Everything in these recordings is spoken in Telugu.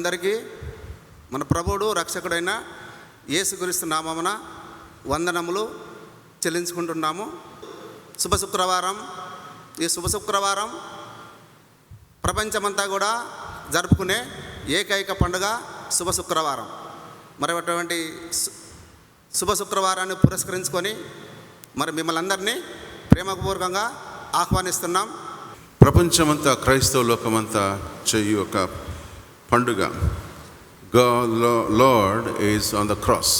అందరికీ మన ప్రభుడు రక్షకుడైన యేసుక్రీస్తు నామమున వందనములు చెల్లించుకుంటున్నాము. శుభ శుక్రవారం. ఈ శుభ శుక్రవారం ప్రపంచమంతా కూడా జరుపుకునే ఏకైక పండుగ శుభ శుక్రవారం. మరి అటువంటి శుభ శుక్రవారాన్ని పురస్కరించుకొని మరి మిమ్మల్ని అందరినీ ప్రేమపూర్వకంగా ఆహ్వానిస్తున్నాం. ప్రపంచమంతా క్రైస్తవ లోకమంతా చెయ్యి ఒక పండుగ. Lord is on the cross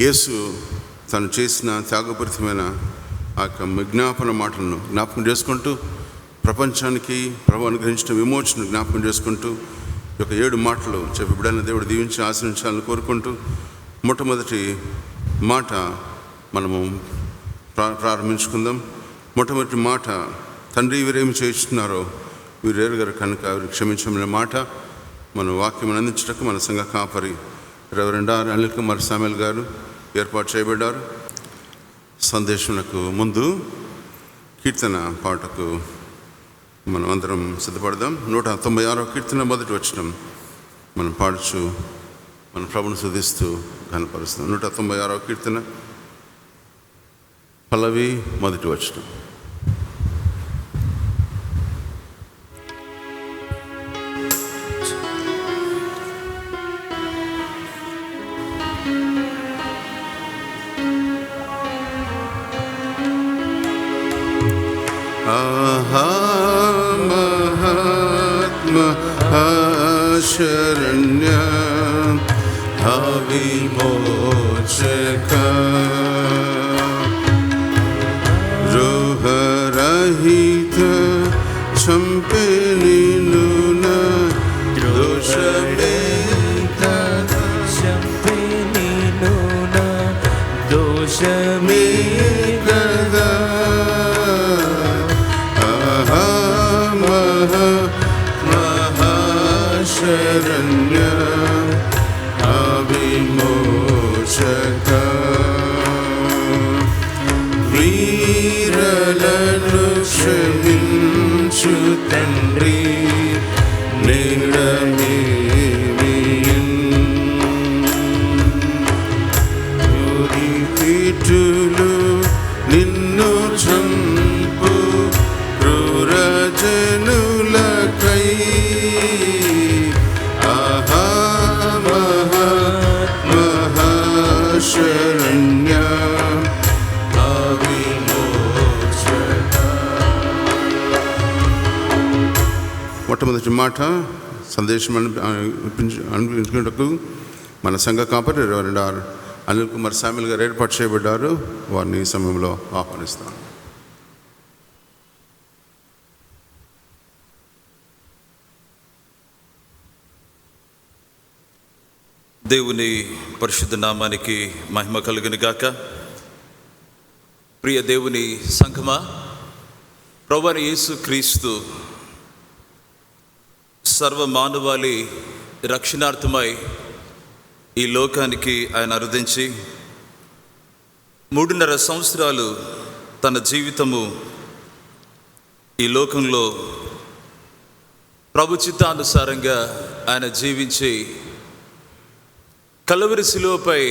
Yesu తను చేసిన త్యాగపూరితమైన ఆ యొక్క విజ్ఞాపన మాటలను జ్ఞాపకం చేసుకుంటూ ప్రపంచానికి ప్రభు అనుగ్రహించిన విమోచన జ్ఞాపకం చేసుకుంటూ ఈ యొక్క ఏడు మాటలు చెప్పి బిడ్డలను దేవుడు దీవించి ఆశ్రయించాలని కోరుకుంటూ మొట్టమొదటి మాట మనము ప్రా ప్రారంభించుకుందాం. మొట్టమొదటి మాట తండ్రి వీరేమి చేస్తున్నారో వీరు గారు కనుక వీరు క్షమించమనే మాట. మన వాక్యం అందించటకు మన సంఘ కాపరి రెవరెండార్ అనిల్ కుమార్ సామెల్ గారు ఏర్పాటు చేయబడ్డారు. సందేశంకు ముందు కీర్తన పాటకు మనం అందరం సిద్ధపడదాం. నూట తొంభై ఆరో కీర్తన మొదటి వచ్చినం మనం పాడుచు మన ప్రభుని శుధిస్తూ కనపరుస్తాం నూట తొంభై ఆరో కీర్తన పల్లవి మొదటి వచ్చినాం మహాశరణ్య అవిమోచక. వీరలను క్షమించు తండ్రి పీఠులు మొట్టమొదటి మాట సందేశం అనిపి అనిపించ- మన సంఘ కాపరి రెండు ఆరు అనిల్ కుమార్ సామిల్ గారు ఏర్పాటు చేయబడ్డారు. వారిని ఈ సమయంలో ఆహ్వానిస్తాను. దేవుని పరిశుద్ధ నామానికి మహిమ కలుగును గాక. ప్రియ దేవుని సంఘమా ప్రభువైన యేసు క్రీస్తు సర్వ మానవాళి రక్షణార్థమై ఈ లోకానికి ఆయన అరుదించి మూడున్నర సంవత్సరాలు తన జీవితము ఈ లోకంలో ప్రభు చిత్తానుసారంగా ఆయన జీవించి కలవరి శిలువపై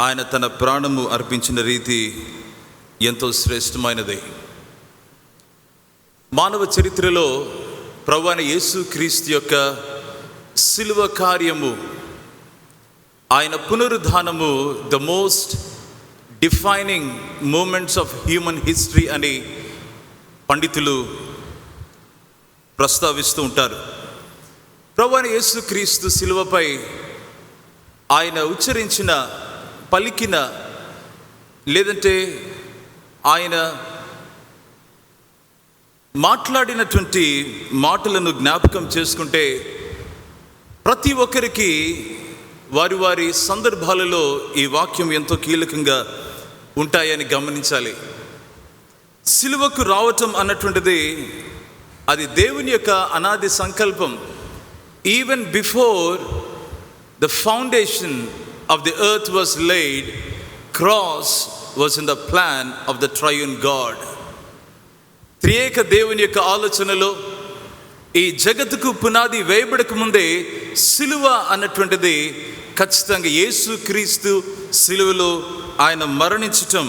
ఆయన తన ప్రాణము అర్పించిన రీతి ఎంతో శ్రేష్టమైనది. మానవ చరిత్రలో ప్రభువైన యేసుక్రీస్తు యొక్క శిలువ కార్యము ఆయన పునరుద్ధానము the most defining moments of human history అని పండితులు ప్రస్తావిస్తూ ఉంటారు. ప్రభువైన యేసుక్రీస్తు శిలువపై ఆయన ఉచ్చరించిన పలికిన లేదంటే ఆయన మాట్లాడినటువంటి మాటలను జ్ఞాపకం చేసుకుంటే ప్రతి ఒక్కరికి వారి వారి సందర్భాలలో ఈ వాక్యం ఎంతో కీలకంగా ఉంటాయని గమనించాలి. సిలువకు రావటం అన్నటువంటిది అది దేవుని యొక్క అనాది సంకల్పం. Even before the foundation of the earth was laid cross was in the plan of the triune God త్రియేక దేవుని యొక్క ఆలోచనలో ఈ జగత్తుకు పునాది వేయబడక ముందే సిలువ అన్నటువంటిది ఖచ్చితంగా యేసు క్రీస్తు సిలువలో ఆయన మరణించటం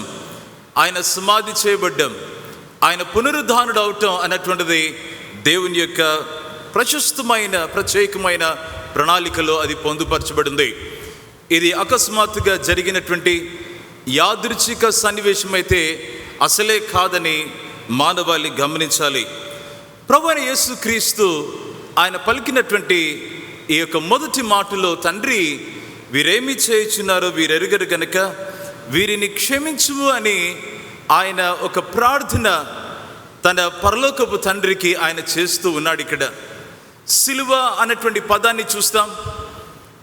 ఆయన సమాధి చేయబడ్డం ఆయన పునరుద్ధానుడు అవటం అన్నటువంటిది దేవుని యొక్క ప్రశస్తమైన ప్రత్యేకమైన ప్రణాళికలో అది పొందుపరచబడింది. ఇది అకస్మాత్తుగా జరిగినటువంటి యాదృచ్ఛిక సన్నివేశమైతే అసలే కాదని మానవాళి గమనించాలి. ప్రభు అయిన యేసుక్రీస్తు ఆయన పలికినటువంటి ఈ యొక్క మొదటి మాటలో తండ్రి వీరేమి చేయుచున్నారో వీరెరుగరు గనక వీరిని క్షమించుము అని ఆయన ఒక ప్రార్థన తన పరలోకపు తండ్రికి ఆయన చేస్తూ ఉన్నాడు ఇక్కడ. సిలువ అన్నటువంటి పదాన్ని చూస్తాం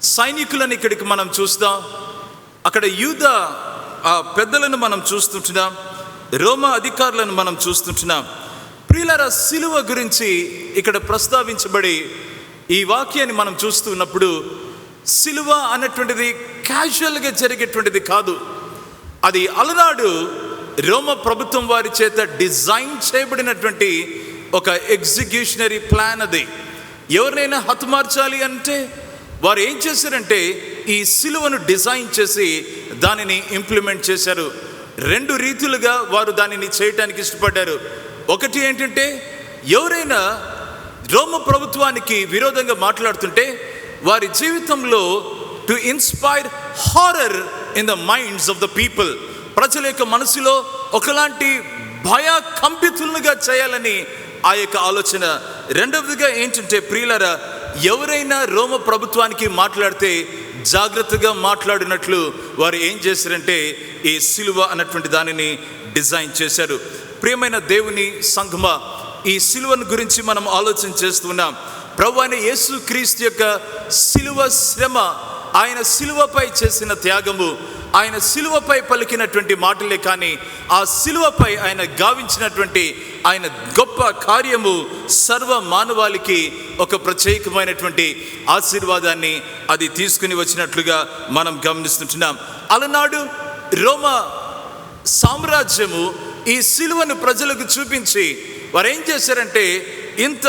సైనికులను ఇక్కడికి మనం చూస్తాం అక్కడ యూద ఆ పెద్దలను మనం చూస్తుంటున్నాం రోమా అధికారులను మనం చూస్తుంటున్నాం. ప్రియులర సిలువ గురించి ఇక్కడ ప్రస్తావించబడి ఈ వాక్యాన్ని మనం చూస్తున్నప్పుడు సిలువ అన్నటువంటిది క్యాజువల్గా జరిగేటువంటిది కాదు. అది అలనాడు రోమ ప్రభుత్వం వారి చేత డిజైన్ చేయబడినటువంటి ఒక ఎగ్జిక్యూషనరీ ప్లాన్ అది. ఎవరినైనా హతమార్చాలి అంటే వారు ఏం చేశారంటే ఈ సిలువను డిజైన్ చేసి దానిని ఇంప్లిమెంట్ చేశారు. రెండు రీతులుగా వారు దానిని చేయటానికి ఇష్టపడ్డారు. ఒకటి ఏంటంటే ఎవరైనా రోమ ప్రభుత్వానికి విరోధంగా మాట్లాడుతుంటే వారి జీవితంలో to inspire horror in the minds of the people ప్రజల యొక్క మనసులో ఒకలాంటి భయ కంపితులుగా చేయాలని ఆ యొక్క ఆలోచన. రెండవదిగా ఏంటంటే ప్రియులరా ఎవరైనా రోమ ప్రభుత్వానికి మాట్లాడితే జాగ్రత్తగా మాట్లాడినట్లు వారు ఏం చేశారంటే ఈ సిలువ అన్నటువంటి దానిని డిజైన్ చేశారు. ప్రియమైన దేవుని సంఘమ ఈ సిలువను గురించి మనం ఆలోచన చేస్తున్నాం ప్రభు అయిన యేసు క్రీస్తు యొక్క సిలువ శ్రమ ఆయన సిలువపై చేసిన త్యాగము ఆయన సిలువపై పలికినటువంటి మాటలే కానీ ఆ సిలువపై ఆయన గావించినటువంటి ఆయన గొప్ప కార్యము సర్వ మానవాళికి ఒక ప్రత్యేకమైనటువంటి ఆశీర్వాదాన్ని అది తీసుకుని వచ్చినట్లుగా మనం గమనిస్తుంటున్నాం. అలనాడు రోమా సామ్రాజ్యము ఈ సిలువను ప్రజలకు చూపించి వారు ఏం చేశారంటే ఇంత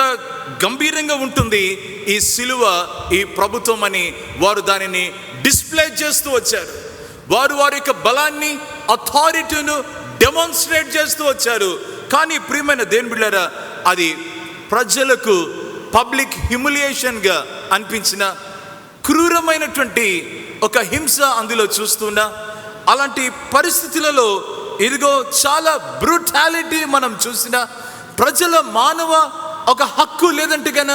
గంభీరంగా ఉంటుంది ఈ సిలువ ఈ ప్రభుత్వం అని వారు దానిని డిస్ప్లే చేస్తూ వచ్చారు. వారు వారి యొక్క బలాన్ని అథారిటీను డెమాన్స్ట్రేట్ చేస్తూ వచ్చారు. కానీ ప్రియమైన దేని బిళ్ళారా అది ప్రజలకు పబ్లిక్ హ్యూమిలియేషన్గా అనిపించిన క్రూరమైనటువంటి ఒక హింస అందులో చూస్తున్నా అలాంటి పరిస్థితులలో ఇదిగో చాలా బ్రూటాలిటీ మనం చూసిన ప్రజల మానవ ఒక హక్కు లేదంటే గన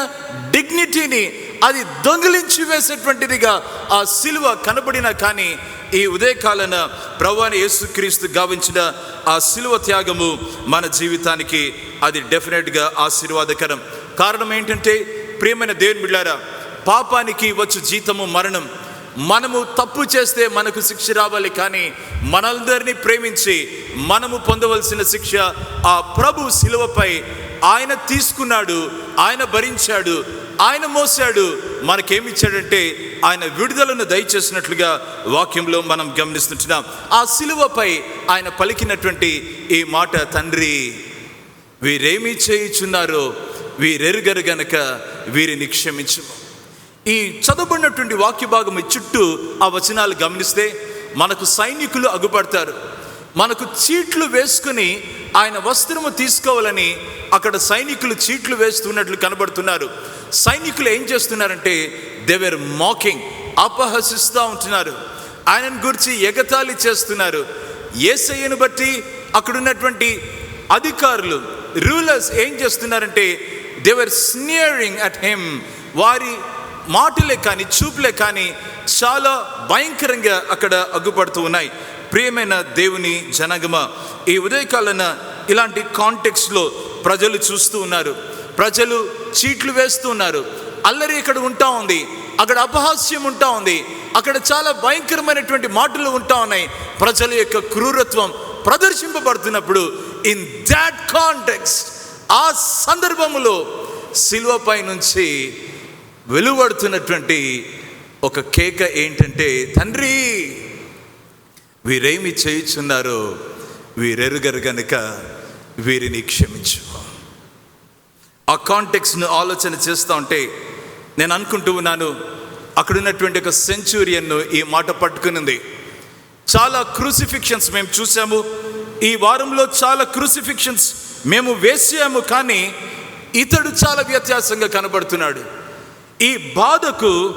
డిగ్నిటీని అది దొంగిలించి వేసేటువంటిదిగా ఆ సిలువ కనబడిన కానీ ఈ ఉదయకాలన ప్రవాణ యేసుక్రీస్తు గావించిన ఆ సిలువ త్యాగము మన జీవితానికి అది డెఫినెట్గా ఆశీర్వాదకరం. కారణం ఏంటంటే ప్రియమైన దేవుని బిళ్ళారా పాపానికి వచ్చు జీతము మరణం. మనము తప్పు చేస్తే మనకు శిక్ష రావాలి కానీ మనందరినీ ప్రేమించి మనము పొందవలసిన శిక్ష ఆ ప్రభు శిలువపై ఆయన తీసుకున్నాడు ఆయన భరించాడు ఆయన మోసాడు మనకేమిచ్చాడంటే ఆయన విడుదలను దయచేసినట్లుగా వాక్యంలో మనం గమనిస్తుంటున్నాం. ఆ శిలువపై ఆయన పలికినటువంటి ఈ మాట తండ్రి వీరేమి చేయుచున్నారో వీరెరుగరు గనక వీరిని క్షమించుము. ఈ చదవబడినటువంటి వాక్య భాగం చుట్టూ ఆ వచనాలు గమనిస్తే మనకు సైనికులు అగుపడతారు. మనకు చీట్లు వేసుకుని ఆయన వస్త్రము తీసుకోవాలని అక్కడ సైనికులు చీట్లు వేస్తున్నట్లు కనబడుతున్నారు. సైనికులు ఏం చేస్తున్నారంటే దేవర్ మాకింగ్ అపహసిస్తూ ఉంటున్నారు. ఆయనను గురించి ఎగతాళి చేస్తున్నారు. ఏసయ్యను బట్టి అక్కడున్నటువంటి అధికారులు రూలర్స్ ఏం చేస్తున్నారంటే దేవర్ స్నియరింగ్ అట్ హెమ్ వారి మాటలే కానీ చూపులే కానీ చాలా భయంకరంగా అక్కడ అగ్గుపడుతూ ఉన్నాయి. ప్రియమైన దేవుని జనగమ ఈ ఉదయకాలన ఇలాంటి కాంటెక్స్లో ప్రజలు చూస్తూ ఉన్నారు. ప్రజలు చీట్లు వేస్తూ ఉన్నారు. అల్లరి ఇక్కడ ఉంటా ఉంది. అక్కడ అపహాస్యం ఉంటా ఉంది. అక్కడ చాలా భయంకరమైనటువంటి మాటలు ఉంటా ఉన్నాయి. ప్రజల యొక్క క్రూరత్వం ప్రదర్శింపబడుతున్నప్పుడు ఇన్ దాట్ కాంటెక్స్ట్ ఆ సందర్భములో సిల్వపై నుంచి వెలువడుతున్నటువంటి ఒక కేక ఏంటంటే తండ్రి వీరేమి చేయుచున్నారో వీరెరుగరు గనుక వీరిని క్షమించు. ఆ కాంటెక్స్ను ఆలోచన చేస్తూ ఉంటే నేను అనుకుంటూ ఉన్నాను అక్కడున్నటువంటి ఒక సెంచూరియన్ను ఈ మాట పట్టుకునింది. చాలా క్రూసిఫిక్షన్స్ మేము చూసాము ఈ వారంలో చాలా క్రూసిఫిక్షన్స్ మేము వేసాము కానీ ఇతడు చాలా వ్యత్యాసంగా కనబడుతున్నాడు. ఈ బాధకు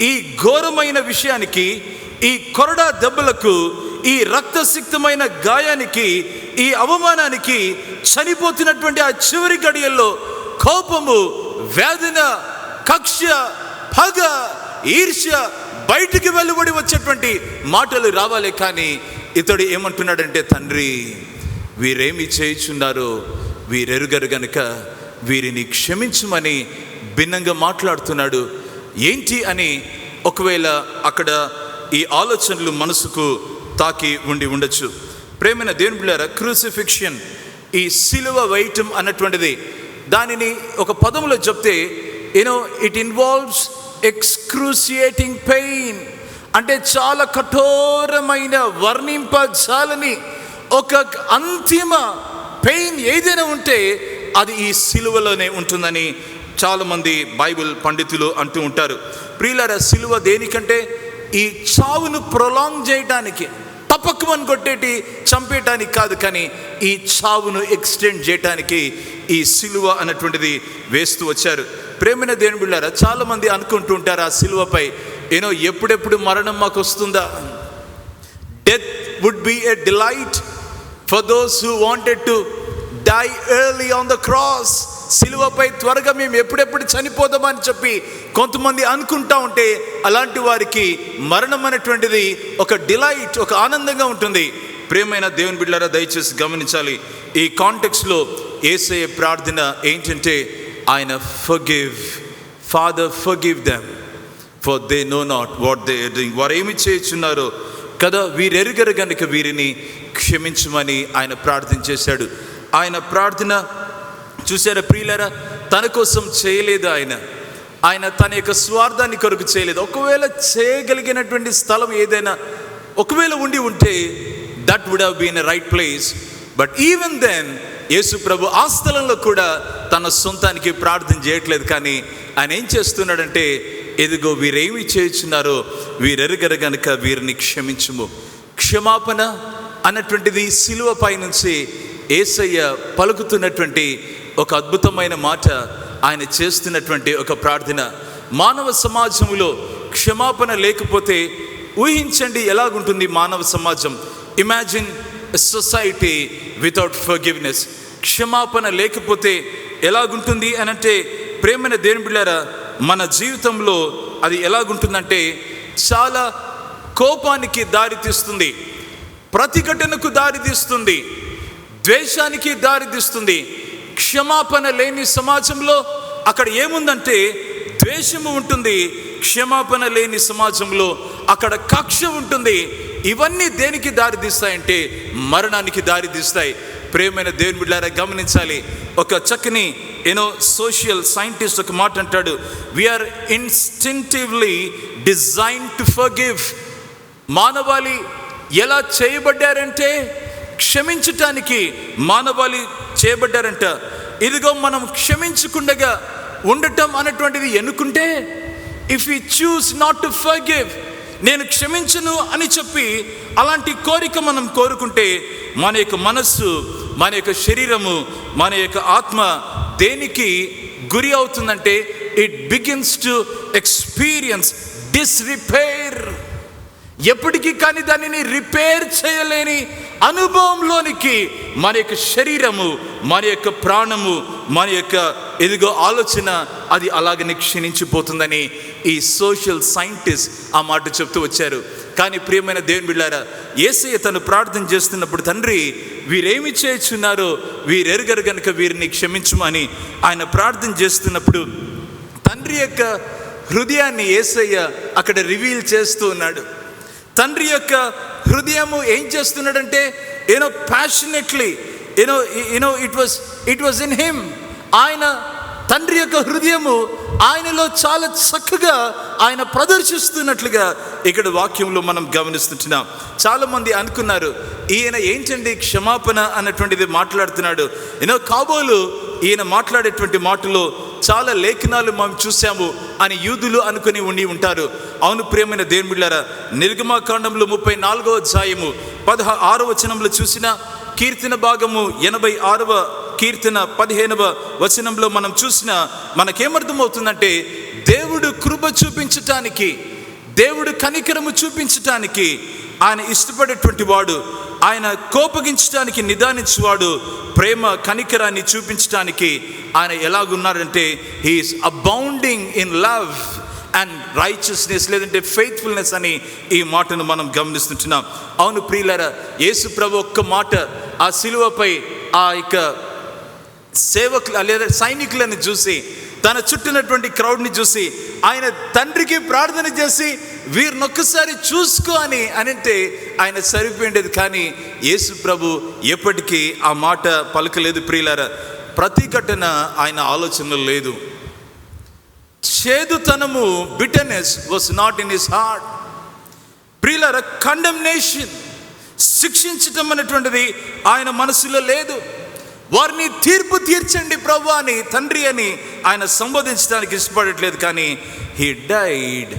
ఈ ఘోరమైన విషయానికి ఈ కొరడా దెబ్బలకు ఈ రక్తసిక్తమైన గాయానికి ఈ అవమానానికి చనిపోతున్నటువంటి ఆ చివరి గడియల్లో కోపము వేదన కక్ష పగ ఈర్ష్య బయటికి వెలువడి వచ్చేటువంటి మాటలు రావాలి కానీ ఇతడు ఏమంటున్నాడంటే తండ్రి వీరేమి చేయుచున్నారో? వీరెరుగరు గనుక వీరిని క్షమించమని భిన్నంగా మాట్లాడుతున్నాడు. ఏంటి అని ఒకవేళ అక్కడ ఈ ఆలోచనలు మనసుకు తాకి ఉండి ఉండొచ్చు. ప్రేమైన దేవుని బిళ్ళారా క్రూసిఫిక్షన్ ఈ సిలువ వేయటం అన్నటువంటిది దానిని ఒక పదంలో చెప్తే you know it involves excruciating pain అంటే చాలా కఠోరమైన వర్ణింపజాలని ఒక అంతిమ పెయిన్ ఏదైనా ఉంటే అది ఈ సిలువలోనే ఉంటుందని చాలామంది బైబిల్ పండితులు అంటూ ఉంటారు. ప్రియులర సిలువ దేనికంటే ఈ చావును ప్రొలాంగ్ చేయడానికి తప్పకమని కొట్టేటి చంపేయటానికి కాదు కానీ ఈ చావును ఎక్స్టెండ్ చేయటానికి ఈ సిలువ అన్నటువంటిది వేస్తూ వచ్చారు. ప్రేమైన దేవుని బిళ్ళారా అనుకుంటూ ఉంటారు ఆ సిలువపై ఏనో ఎప్పుడెప్పుడు మరణం మాకు వస్తుందా? Death would be a delight for those who wanted to die early on the cross సిలువపై త్వరగా మేము ఎప్పుడెప్పుడు చనిపోదామని చెప్పి కొంతమంది అనుకుంటా ఉంటే అలాంటి వారికి మరణం అనేటువంటిది ఒక డిలైట్ ఒక ఆనందంగా ఉంటుంది. ప్రేమైన దేవుని బిడ్డారా దయచేసి గమనించాలి. ఈ కాంటెక్స్లో ఏసే ప్రార్థన ఏంటంటే ఆయన forgive father forgive them for they know not what they doing వారు ఏమి చేయుచున్నారో కదా వీరెరుగరు గనుక వీరిని క్షమించమని ఆయన ప్రార్థన చేశాడు. ఆయన ప్రార్థన చూసారా ప్రియులరా? తన కోసం చేయలేదు ఆయన. ఆయన తన యొక్క స్వార్థాన్ని కొరకు చేయలేదు. ఒకవేళ చేయగలిగినటువంటి స్థలం ఏదైనా ఒకవేళ ఉండి ఉంటే that would have been a right place but even then Yesu ప్రభు ఆ స్థలంలో కూడా తన సొంతానికి ప్రార్థన చేయట్లేదు. కానీ ఆయన ఏం చేస్తున్నాడంటే ఎదుగో వీరేమి చేయుచున్నారో వీరెరగరు గనుక వీరిని క్షమించుము. క్షమాపణ అన్నటువంటిది సిలువ పైనుంచి ఏసయ్య పలుకుతున్నటువంటి ఒక అద్భుతమైన మాట ఆయన చేస్తున్నటువంటి ఒక ప్రార్థన. మానవ సమాజంలో క్షమాపణ లేకపోతే ఊహించండి ఎలాగుంటుంది మానవ సమాజం. ఇమాజిన్ సొసైటీ వితౌట్ ఫర్గివ్నెస్ క్షమాపణ లేకపోతే ఎలాగుంటుంది అని అంటే ప్రేమైన దేని బిళ్ళారా మన జీవితంలో అది ఎలాగుంటుందంటే చాలా కోపానికి దారితీస్తుంది ప్రతిఘటనకు దారితీస్తుంది ద్వేషానికి దారితీస్తుంది క్షమాపణ లేని సమాజంలో అక్కడ ఏముందంటే ద్వేషము ఉంటుంది క్షమాపణ లేని సమాజంలో అక్కడ కక్ష ఉంటుంది. ఇవన్నీ దేనికి దారితీస్తాయంటే మరణానికి దారితీస్తాయి ప్రేమైన దేవుని బిడ్డారా గమనించాలి. ఒక చక్కని యూనో సోషల్ సైంటిస్ట్ ఒక మాట అంటాడు. We are instinctively design to forgive మానవాళి ఎలా చేయబడ్డారంటే క్షమించటానికి మానవాళి చేయబడ్డారంట. ఇదిగో మనం క్షమించకుండగా ఉండటం అన్నటువంటిది ఎన్నుకుంటే if you choose not to forgive నేను క్షమించను అని చెప్పి అలాంటి కోరిక మనం కోరుకుంటే మన యొక్క మనస్సు మన యొక్క శరీరము మన యొక్క ఆత్మ దేనికి గురి అవుతుందంటే it begins to experience disrepair ఎప్పటికీ కానీ దానిని రిపేర్ చేయలేని అనుభవంలోనికి మన యొక్క శరీరము మన యొక్క ప్రాణము మన యొక్క ఎదుగో ఆలోచన అది అలాగనే క్షీణించిపోతుందని ఈ సోషల్ సైంటిస్ట్ ఆ మాట చెప్తూ వచ్చారు. కానీ ప్రియమైన దేవుని బిళ్ళారా ఏసయ్య తను ప్రార్థన చేస్తున్నప్పుడు తండ్రి వీరేమి చేయుచున్నారో వీరెరుగరు గనుక వీరిని క్షమించమని ఆయన ప్రార్థన చేస్తున్నప్పుడు తండ్రి యొక్క హృదయాన్ని ఏసయ్య అక్కడ రివీల్ చేస్తూ ఉన్నాడు. తండ్రి యొక్క హృదయము ఏం చేస్తున్నాడంటే you know passionately you know you know it was it was in him ఆయన తండ్రి యొక్క హృదయము ఆయనలో చాలా చక్కగా ఆయన ప్రదర్శిస్తున్నట్లుగా ఇక్కడ వాక్యంలో మనం గమనిస్తుంటున్నాం. చాలామంది అనుకున్నారు ఈయన ఏంటండి క్షమాపణ అన్నటువంటిది మాట్లాడుతున్నాడు. యూనో కాబోలు ఈయన మాట్లాడేటువంటి మాటలో చాలా లేఖనాలు మనం చూసాము అని యూదులు అనుకుని ఉండి ఉంటారు. అవును ప్రియమైన దేవుని నిర్గమాకాండంలో ముప్పై నాలుగో అధ్యాయము పదహ ఆరో వచనంలో చూసిన కీర్తన భాగము ఎనభై ఆరవ కీర్తన పదిహేనవ వచనంలో మనం చూసిన మనకేమర్థమవుతుందంటే దేవుడు కృప చూపించటానికి దేవుడు కనికరము చూపించటానికి ఆయన ఇష్టపడేటువంటి వాడు ఆయన కోపగించడానికి నిదానించువాడు ప్రేమ కనికరాన్ని చూపించడానికి ఆయన ఎలాగున్నారంటే he is abounding in love and righteousness లేదంటే ఫెయిత్ఫుల్నెస్ అని ఈ మాటను మనం గమనిస్తుంటున్నాం. అవును ప్రియులరా యేసు ప్రభు ఒక్క మాట ఆ శిలువపై ఆ యొక్క సేవకులు లేదా సైనికులను చూసి తన చుట్టినటువంటి క్రౌడ్ని చూసి ఆయన తండ్రికి ప్రార్థన చేసి వీరిని ఒక్కసారి చూసుకో అని అనంటే ఆయన సరిపోయిండేది. కానీ యేసు ప్రభు ఎప్పటికీ ఆ మాట పలకలేదు ప్రియులారా. ప్రతిఘటన ఆయన ఆలోచనలు లేదు. చేదుతనము bitterness was not in his heart ప్రియులార condemnation శిక్షించటం అనేటువంటిది ఆయన మనసులో లేదు. వారిని తీర్పు తీర్చండి ప్రభు అని తండ్రి అని ఆయన సంబోధించడానికి ఇష్టపడట్లేదు. కానీ హీ డైడ్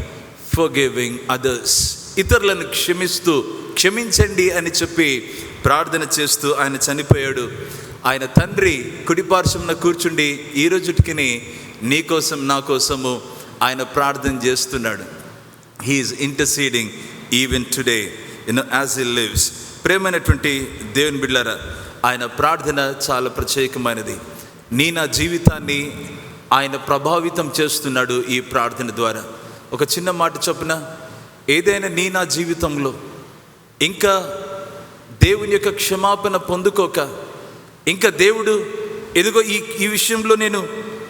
ఫర్గివింగ్ అదర్స్ ఇతరులను క్షమిస్తూ క్షమించండి అని చెప్పి ప్రార్థన చేస్తూ ఆయన చనిపోయాడు. ఆయన తండ్రి కుడిపార్శ్వంన కూర్చుండి ఈ రోజుటికి నీ కోసం నా కోసము ఆయన ప్రార్థన చేస్తున్నాడు. He is interceding even today you know as he lives ప్రేమైనటువంటి దేవుని బిడ్డారా ఆయన ప్రార్థన చాలా ప్రత్యేకమైనది. నీ నా జీవితాన్ని ఆయన ప్రభావితం చేస్తున్నాడు ఈ ప్రార్థన ద్వారా. ఒక చిన్న మాట చొప్పున ఏదైనా నీ నా జీవితంలో ఇంకా దేవుని యొక్క క్షమాపణ పొందుకోక ఇంకా దేవుడు ఎదుగో ఈ ఈ విషయంలో నేను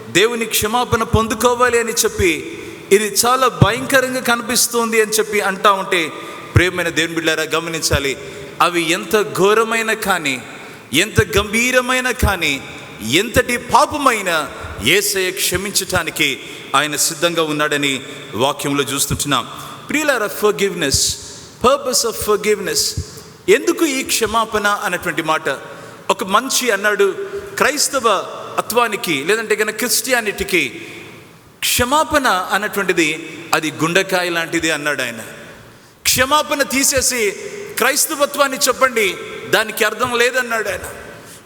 దేవుని క్షమాపణ పొందుకోవాలి అని చెప్పి ఇది చాలా భయంకరంగా కనిపిస్తుంది అని చెప్పి అంటా ఉంటే ప్రేమైన దేవుని బిళ్ళారా గమనించాలి. అవి ఎంత ఘోరమైన కానీ ఎంత గంభీరమైన కానీ ఎంతటి పాపమైన ఏసయ క్షమించటానికి ఆయన సిద్ధంగా ఉన్నాడని వాక్యంలో చూస్తుంటున్నాం. ప్రియులార ఫర్గివ్నెస్ పర్పస్ ఆఫ్ ఫర్గివ్నెస్ ఎందుకు ఈ క్షమాపణ అన్నటువంటి మాట? ఒక మంచి అన్నాడు క్రైస్తవ అత్వానికి లేదంటే కనుక క్రిస్టియానిటీకి క్షమాపణ అన్నటువంటిది అది గుండెకాయ లాంటిది అన్నాడు ఆయన. క్షమాపణ తీసేసి క్రైస్తవత్వాన్ని చెప్పండి దానికి అర్థం లేదన్నాడు ఆయన.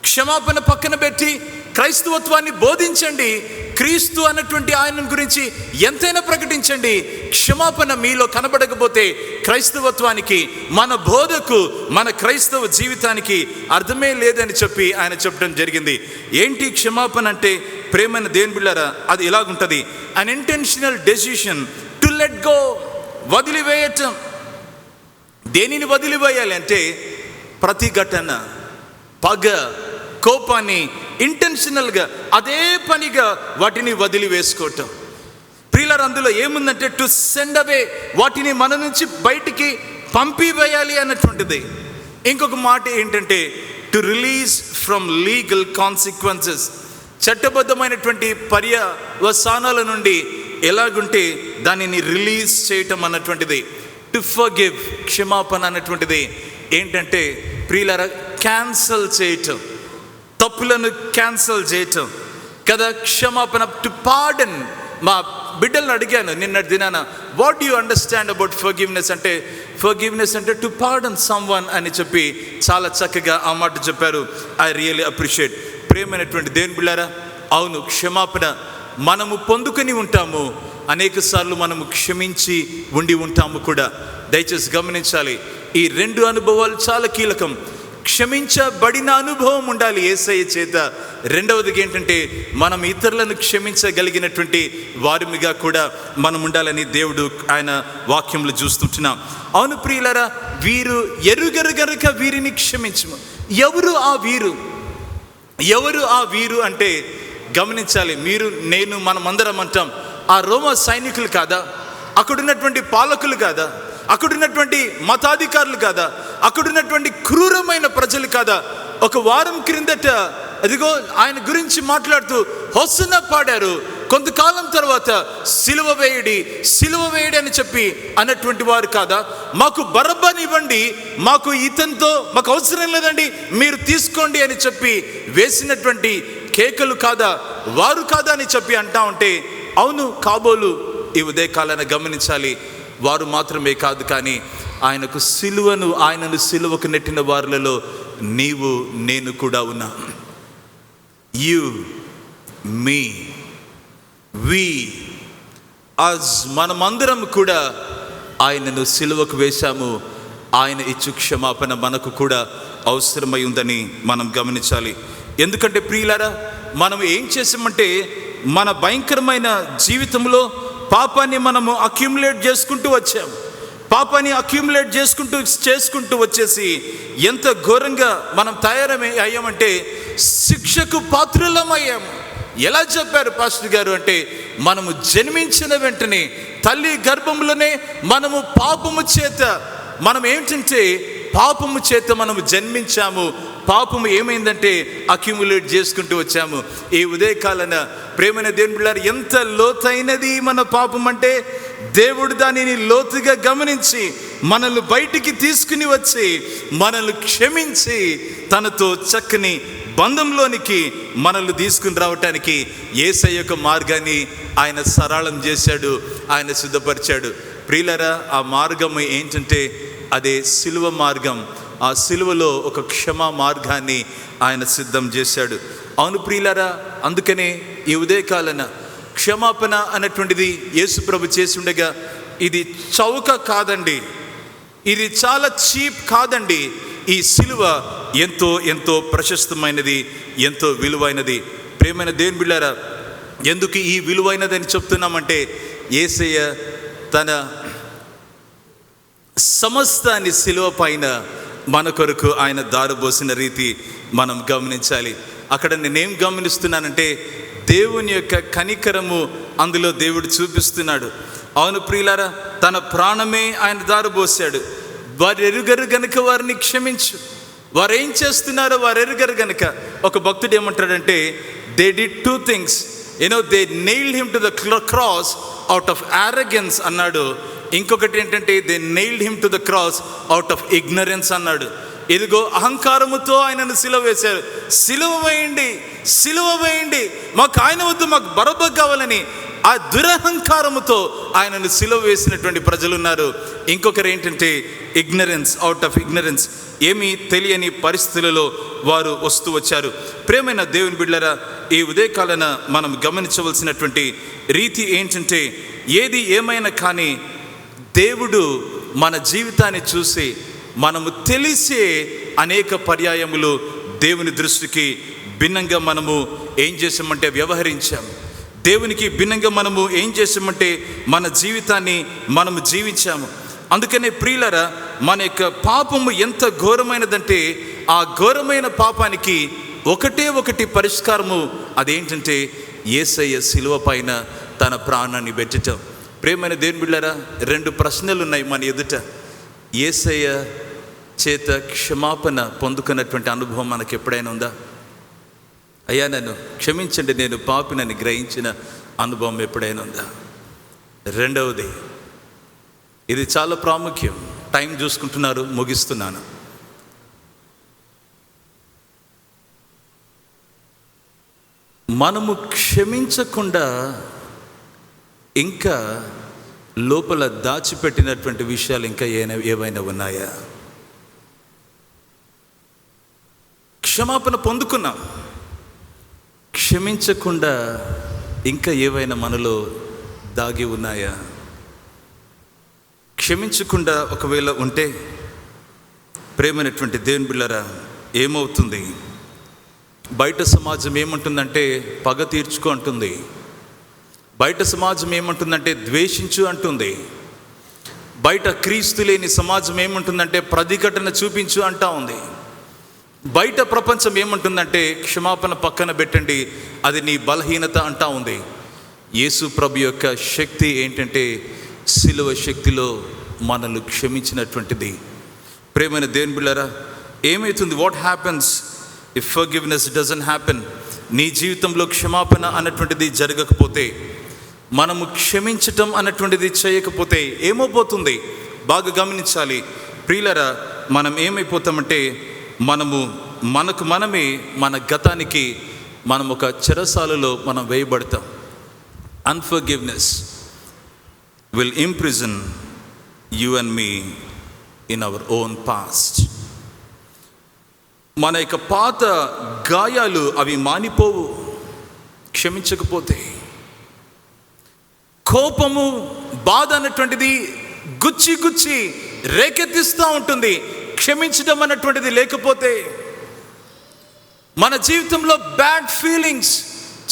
క్షమాపణ పక్కన పెట్టి క్రైస్తవత్వాన్ని బోధించండి. క్రీస్తు అన్నటువంటి ఆయన గురించి ఎంతైనా ప్రకటించండి. క్షమాపణ మీలో కనబడకపోతే క్రైస్తవత్వానికి మన బోధకు మన క్రైస్తవ జీవితానికి అర్థమే లేదని చెప్పి ఆయన చెప్పడం జరిగింది. ఏంటి క్షమాపణ అంటే ప్రేమైన దేని బిళ్ళారా అది ఇలాగుంటుంది an intentional decision to let go వదిలివేయటం. దేనిని వదిలివేయాలి అంటే ప్రతిఘటన పగ కోపాన్ని ఇంటెన్షనల్గా అదే పనిగా వాటిని వదిలివేసుకోవటం. ప్రియులర్ అందులో ఏముందంటే టు సెండ్ అవే వాటిని మన నుంచి బయటికి పంపివేయాలి అన్నటువంటిది. ఇంకొక మాట ఏంటంటే to release from legal consequences చట్టబద్ధమైనటువంటి పర్యవసానాల నుండి ఎలాగుంటే దానిని రిలీజ్ చేయటం అన్నటువంటిది. టు ఫర్గివ్ క్షమాపణ అన్నటువంటిది. ఏంటంటే ప్రియులర క్యాన్సల్ చేయటం. తప్పులను క్యాన్సల్ చేయటం. కదా క్షమాపణ టు పార్డన్ మా బిడ్డలను అడిగాను నిన్న దినాన what you understand about forgiveness అంటే ఫర్గివ్నెస్ అంటే టు పార్డన్ సమ్ వన్ అని చెప్పి చాలా చక్కగా ఆ మాట చెప్పారు. ఐ రియలీ అప్రిషియేట్ ప్రేమైనటువంటి దేవుని బిళ్ళారా అవును క్షమాపణ మనము పొందుకొని ఉంటాము. అనేక సార్లు మనము క్షమించి ఉండి ఉంటాము కూడా. దయచేసి గమనించాలి. ఈ రెండు అనుభవాలు చాలా కీలకం. క్షమించబడిన అనుభవం ఉండాలి. ఏసయ్య చేత రెండవది ఏంటంటే మనం ఇతరులను క్షమించగలిగినటువంటి వారిగా కూడా మనం ఉండాలని దేవుడు ఆయన వాక్యంలో చూస్తుంటున్నాం. అవును ప్రియులరా వీరు ఎరుగరు గనుక వీరిని క్షమించము. ఎవరు ఆ వీరు? ఎవరు ఆ వీరు అంటే గమనించాలి మీరు నేను మనమందరం అంటాం ఆ రోమ సైనికులు కాదా? అక్కడున్నటువంటి పాలకులు కాదా? అక్కడున్నటువంటి మతాధికారులు కాదా? అక్కడున్నటువంటి క్రూరమైన ప్రజలు కాదా? ఒక వారం క్రిందట అదిగో ఆయన గురించి మాట్లాడుతూ హొస్సున పాడారు. కొంతకాలం తర్వాత సిలువ వేయడి సిలువ వేయడి అని చెప్పి అన్నటువంటి వారు కాదా? మాకు బరబ్బనివ్వండి మాకు ఇతనితో మాకు అవసరం లేదండి మీరు తీసుకోండి అని చెప్పి వేసినటువంటి కేకలు కాదా? వారు కాదా అని చెప్పి అంటా ఉంటే అవును కాబోలు ఈ ఉదయకాలాన్ని గమనించాలి. వారు మాత్రమే కాదు కానీ ఆయనకు సిలువను ఆయనను సిలువకు నెట్టిన వారులలో నీవు నేను కూడా ఉన్నా. యు మీ వి అజ్ మనమందరం కూడా ఆయనను సిలువకు వేశాము. ఆయన ఇచ్చు క్షమాపణ మనకు కూడా అవసరమై ఉందని మనం గమనించాలి. ఎందుకంటే ప్రియులారా మనం ఏం చేసామంటే మన భయంకరమైన జీవితంలో పాపాన్ని మనము అక్యుములేట్ చేసుకుంటూ వచ్చాము. పాపాన్ని అక్యుములేట్ చేసుకుంటూ చేసుకుంటూ వచ్చేసి ఎంత ఘోరంగా మనం తయారమై అయ్యామంటే శిక్షకు పాత్రులమయ్యాము. ఎలా చెప్పారు పాస్టర్ గారు అంటే మనము జన్మించిన వెంటనే తల్లి గర్భంలోనే మనము పాపము చేత మనం ఏంటంటే పాపము చేత మనము జన్మించాము. పాపము ఏమైందంటే అక్యుములేట్ చేసుకుంటూ వచ్చాము. ఈ ఉదయకాలన ప్రేమైన దేవుని బిళ్ళారు ఎంత లోతైనది మన పాపం అంటే దేవుడు దానిని లోతుగా గమనించి మనల్ని బయటికి తీసుకుని వచ్చి మనల్ని క్షమించి తనతో చక్కని బంధంలోనికి మనల్ని తీసుకుని రావటానికి ఏసై యొక్క మార్గాన్ని ఆయన సరళం చేశాడు ఆయన సిద్ధపరిచాడు. ప్రియులరా ఆ మార్గం ఏంటంటే అదే సిలువ మార్గం. ఆ సిలువలో ఒక క్షమా మార్గాన్ని ఆయన సిద్ధం చేశాడు. అవును ప్రియులరా అందుకనే ఈ ఉదయకాలన క్షమాపణ అన్నటువంటిది యేసుప్రభు చేసి ఉండగా ఇది చౌక కాదండి. ఇది చాలా చీప్ కాదండి. ఈ సిలువ ఎంతో ఎంతో ప్రశస్తమైనది ఎంతో విలువైనది. ప్రేమైన దేవుని బిళ్ళారా ఎందుకు ఈ విలువైనదని చెప్తున్నామంటే ఏసయ్య తన సమస్తాన్ని సిలువ పైన మన కొరకు ఆయన దారుబోసిన రీతి మనం గమనించాలి. అక్కడ నేనేం గమనిస్తున్నానంటే దేవుని యొక్క కనికరము అందులో దేవుడు చూపిస్తున్నాడు. అవును ప్రియులారా తన ప్రాణమే ఆయన దారుబోసాడు వారు ఎరుగరు గనుక వారిని క్షమించు. వారు ఏం చేస్తున్నారో వారు ఎరుగరు గనుక. ఒక భక్తుడు ఏమంటాడంటే they did two things you know they nail him to the cross out of arrogance అన్నాడు. ఇంకొకటి ఏంటంటే they nailed him to the cross out of ignorance అన్నాడు. ఇదిగో అహంకారముతో ఆయనను సిలువ వేశారు. సిలువ వేయండి సిలువ వేయండి. మాకు ఆయన వద్దు మాకు బరబ కావాలని ఆ దురహంకారముతో ఆయనను సిలువ వేసినటువంటి ప్రజలు ఉన్నారు ఇంకొకరు ఏంటంటే ఇగ్నరెన్స్ అవుట్ ఆఫ్ ఇగ్నరెన్స్ ఏమీ తెలియని పరిస్థితులలో వారు వస్తూ వచ్చారు. ప్రేమైన దేవుని బిడ్డరా ఈ ఉదయకాలన మనం గమనించవలసినటువంటి రీతి ఏంటంటే ఏది ఏమైనా కానీ దేవుడు మన జీవితాన్ని చూసి మనము తెలిసే అనేక పర్యాయములు దేవుని దృష్టికి భిన్నంగా మనము ఏం చేసామంటే వ్యవహరించాము దేవునికి భిన్నంగా మనము ఏం చేసామంటే మన జీవితాన్ని మనము జీవించాము. అందుకనే ప్రియులరా మన యొక్క పాపము ఎంత ఘోరమైనదంటే ఆ ఘోరమైన పాపానికి ఒకటే ఒకటి పరిష్కారము అదేంటంటే ఏసయ్య శిలువ పైన తన ప్రాణాన్ని పెట్టటం ప్రేమైన దేని బిళ్ళరా రెండు ప్రశ్నలు ఉన్నాయి మన ఎదుట. ఏసయ్య చేత క్షమాపణ పొందుకున్నటువంటి అనుభవం మనకు ఎప్పుడైనా ఉందా? అయ్యా నన్ను క్షమించండి నేను పాపినని గ్రహించిన అనుభవం ఎప్పుడైనా ఉందా? రెండవది ఇది చాలా ప్రాముఖ్యం. టైం చూసుకుంటున్నారు ముగిస్తున్నాను. మనము క్షమించకుండా ఇంకా లోపల దాచిపెట్టినటువంటి విషయాలు ఇంకా ఏమైనా ఏవైనా ఉన్నాయా? క్షమాపణ పొందుకున్నాం. క్షమించకుండా ఇంకా ఏవైనా మనలో దాగి ఉన్నాయా? క్షమించకుండా ఒకవేళ ఉంటే ప్రేమైనటువంటి దేవుని బిళ్ళరా ఏమవుతుంది? బయట సమాజం ఏమంటుందంటే పగ తీర్చుకో అంటుంది. బయట సమాజం ఏమంటుందంటే ద్వేషించు అంటుంది. బయట క్రీస్తు లేని సమాజం ఏముంటుందంటే ప్రతిఘటన చూపించు అంటా ఉంది. బయట ప్రపంచం ఏమంటుందంటే క్షమాపణ పక్కన పెట్టండి అది నీ బలహీనత అంటా ఉంది. యేసు ప్రభు యొక్క శక్తి ఏంటంటే సిలువ శక్తిలో మనల్ని క్షమించినటువంటిది. ప్రేమైన దేవుని బిళ్ళరా ఏమవుతుంది what happens if forgiveness doesn't happen నీ జీవితంలో క్షమాపణ అన్నటువంటిది జరగకపోతే మనము క్షమించటం అన్నటువంటిది చేయకపోతే ఏమైపోతుంది బాగా గమనించాలి. ప్రియులరా మనం ఏమైపోతామంటే మనము మనకు మనమే మన గతానికి మనం ఒక చెరసాలలో మనం వేయబడతాం. Unforgiveness will imprison you and me in our own past మన యొక్క పాత గాయాలు అవి మానిపోవు. క్షమించకపోతే కోపము బాధ అన్నటువంటిది గుచ్చి గుచ్చి రేకెత్తిస్తూ ఉంటుంది. క్షమించడం అన్నటువంటిది లేకపోతే మన జీవితంలో బ్యాడ్ ఫీలింగ్స్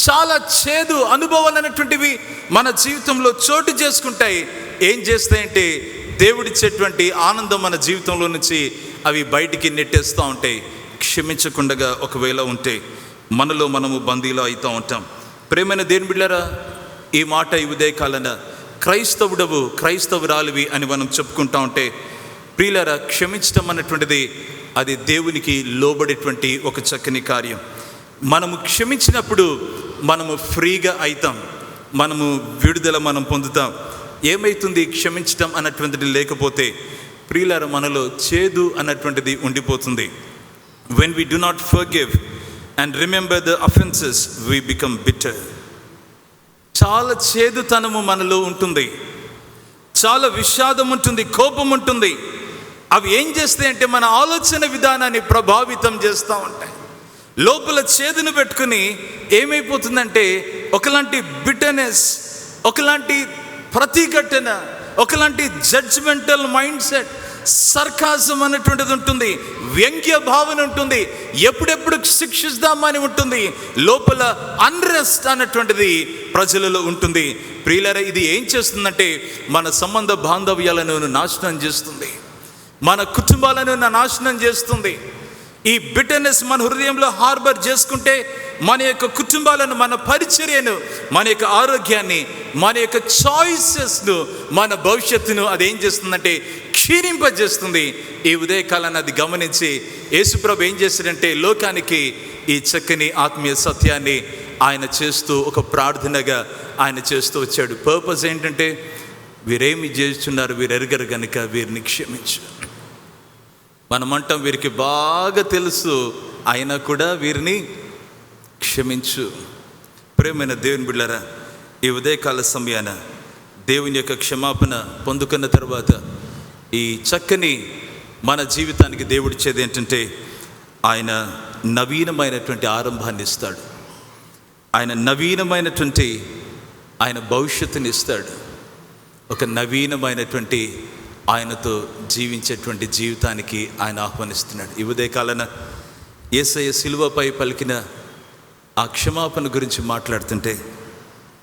చాలా చేదు అనుభవాలు అనేటువంటివి మన జీవితంలో చోటు చేసుకుంటాయి. ఏం చేస్తాయంటే దేవుడిచ్చేటువంటి ఆనందం మన జీవితంలో నుంచి అవి బయటికి నెట్టేస్తూ ఉంటాయి. క్షమించకుండా ఒకవేళ ఉంటే మనలో మనము బందీలో అవుతూ ఉంటాం. ప్రేమైన దేని బిళ్ళారా ఈ మాట ఈ ఉదయకాలన క్రైస్తవుడవు క్రైస్తవురాలివి అని మనం చెప్పుకుంటా ఉంటే ప్రియులరా క్షమించటం అన్నటువంటిది అది దేవునికి లోబడేటువంటి ఒక చక్కని కార్యం. మనము క్షమించినప్పుడు మనము ఫ్రీగా అవుతాం మనము విడుదల మనం పొందుతాం. ఏమైతుంది క్షమించటం అన్నటువంటిది లేకపోతే ప్రియులర మనలో చేదు అన్నటువంటిది ఉండిపోతుంది. When we do not forgive and remember the offences we become bitter చాలా చేదుతనము మనలో ఉంటుంది. చాలా విషాదం ఉంటుంది కోపం ఉంటుంది. అవి ఏం చేస్తాయి అంటే మన ఆలోచన విధానాన్ని ప్రభావితం చేస్తూ ఉంటాయి. లోపల చేదును పెట్టుకుని ఏమైపోతుందంటే ఒకలాంటి బిటనెస్ ఒకలాంటి ప్రతిఘటన ఒకలాంటి జడ్జ్మెంటల్ మైండ్ సెట్ సర్కాజం అనేటువంటిది ఉంటుంది వ్యంగ్య భావన ఉంటుంది ఎప్పుడెప్పుడు శిక్షిస్తామని ఉంటుంది లోపల అన్రెస్ట్ అన్నటువంటిది ప్రజలలో ఉంటుంది. ప్రియులర ఇది ఏం చేస్తుందంటే మన సంబంధ బాంధవ్యాలను నాశనం చేస్తుంది. మన కుటుంబాలను నాశనం చేస్తుంది. ఈ బిటర్నెస్ మన హృదయంలో హార్బర్ చేసుకుంటే మన యొక్క కుటుంబాలను మన పరిచర్యను మన యొక్క ఆరోగ్యాన్ని మన యొక్క చాయిసెస్ను మన భవిష్యత్తును అది ఏం చేస్తుందంటే క్షీణింపజేస్తుంది. ఈ ఉదయకాలాన్ని అది గమనించి యేసుప్రభు ఏం చేశాడంటే లోకానికి ఈ చక్కని ఆత్మీయ సత్యాన్ని ఆయన చేస్తూ ఒక ప్రార్థనగా ఆయన చేస్తూ వచ్చాడు. పర్పస్ ఏంటంటే వీరేమి చేస్తున్నారు వీరు ఎరగరు కనుక వీరిని క్షమించు. మనమంటాం వీరికి బాగా తెలుసు. అయినా కూడా వీరిని క్షమించు. ప్రేమైన దేవుని బిళ్ళరా ఈ ఉదయకాల సమయాన దేవుని యొక్క క్షమాపణ పొందుకున్న తర్వాత ఈ చక్కని మన జీవితానికి దేవుడిచ్చేది ఏంటంటే ఆయన నవీనమైనటువంటి ఆరంభాన్ని ఇస్తాడు. ఆయన నవీనమైనటువంటి ఆయన భవిష్యత్తుని ఇస్తాడు. ఒక నవీనమైనటువంటి ఆయనతో జీవించేటువంటి జీవితానికి ఆయన ఆహ్వానిస్తున్నాడు. ఈ ఉదయకాలన ఏసయ్య శిలువపై పలికిన ఆ క్షమాపణ గురించి మాట్లాడుతుంటే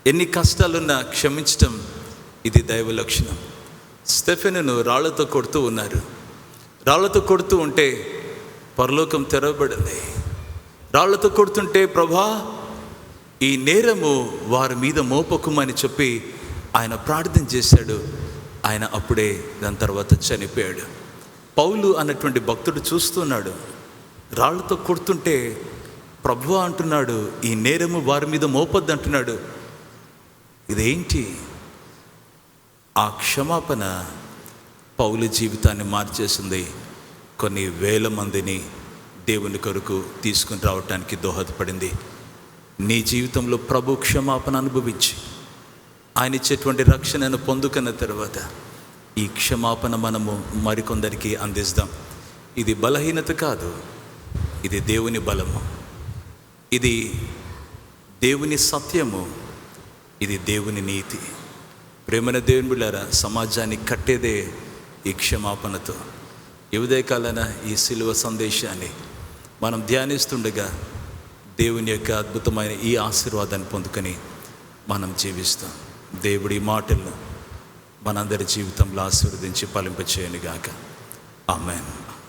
ఎన్ని కష్టాలున్నా క్షమించటం ఇది దైవ లక్షణం. స్టెఫెనును రాళ్ళతో కొడుతూ ఉన్నారు. రాళ్ళతో కొడుతూ ఉంటే పరలోకం తెరవబడింది. రాళ్ళతో కొడుతుంటే ప్రభా ఈ నేరము వారి మీద మోపకుమని చెప్పి ఆయన ప్రార్థన చేశాడు. ఆయన అప్పుడే దాని తర్వాత చనిపోయాడు. పౌలు అన్నటువంటి భక్తుడు చూస్తున్నాడు. రాళ్ళతో కొడుతుంటే ప్రభు అంటున్నాడు ఈ నేరము వారి మీద మోపద్దు అంటున్నాడు. ఇదేంటి? ఆ క్షమాపణ పౌలు జీవితాన్ని మార్చేసింది. కొన్ని వేల మందిని దేవుని కొరకు తీసుకుని రావటానికి దోహదపడింది. నీ జీవితంలో ప్రభు క్షమాపణ అనుభవించి. ఆయన ఇచ్చేటువంటి రక్షణను పొందుకున్న తర్వాత ఈ క్షమాపణ మనము మరికొందరికి అందిస్తాం. ఇది బలహీనత కాదు ఇది దేవుని బలము. ఇది దేవుని సత్యము ఇది దేవుని నీతి. ప్రేమన దేవుని బిళ్ళారా సమాజాన్ని కట్టేదే ఈ క్షమాపణతో. ఈ ఉదయకాలన ఈ సిలువ సందేశాన్ని మనం ధ్యానిస్తుండగా దేవుని యొక్క అద్భుతమైన ఈ ఆశీర్వాదాన్ని పొందుకొని మనం జీవిస్తాం. దేవుడి మాటలను మనందరి జీవితంలో ఆశీర్వదించి ఫలింపచేయనుగాక. ఆమెను.